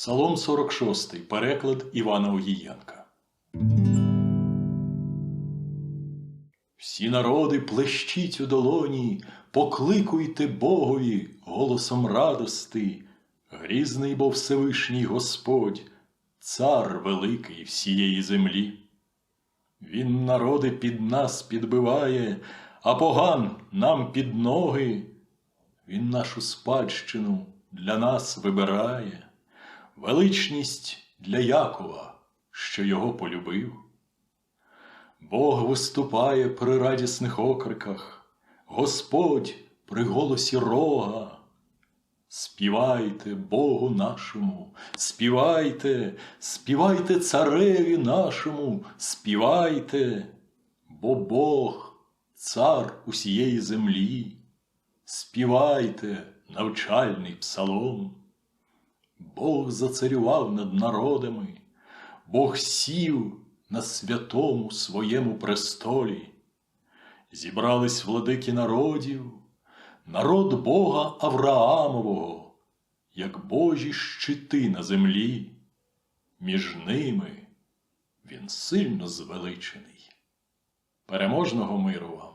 Псалом 46, переклад Івана Огієнка. Всі народи плещіть у долоні, покликуйте Богові голосом радости. Грізний бо Всевишній Господь, цар великий всієї землі. Він народи під нас підбиває, а поган нам під ноги. Він нашу спадщину для нас вибирає, величність для Якова, що його полюбив. Бог виступає при радісних окриках, Господь при голосі рога. Співайте Богу нашому, співайте, співайте цареві нашому, співайте, бо Бог, цар усієї землі, співайте навчальний псалом. Бог зацарював над народами, Бог сів на святому своєму престолі. Зібрались владики народів, народ Бога Авраамового, як Божі щити на землі. Між ними він сильно звеличений. Переможного миру вам!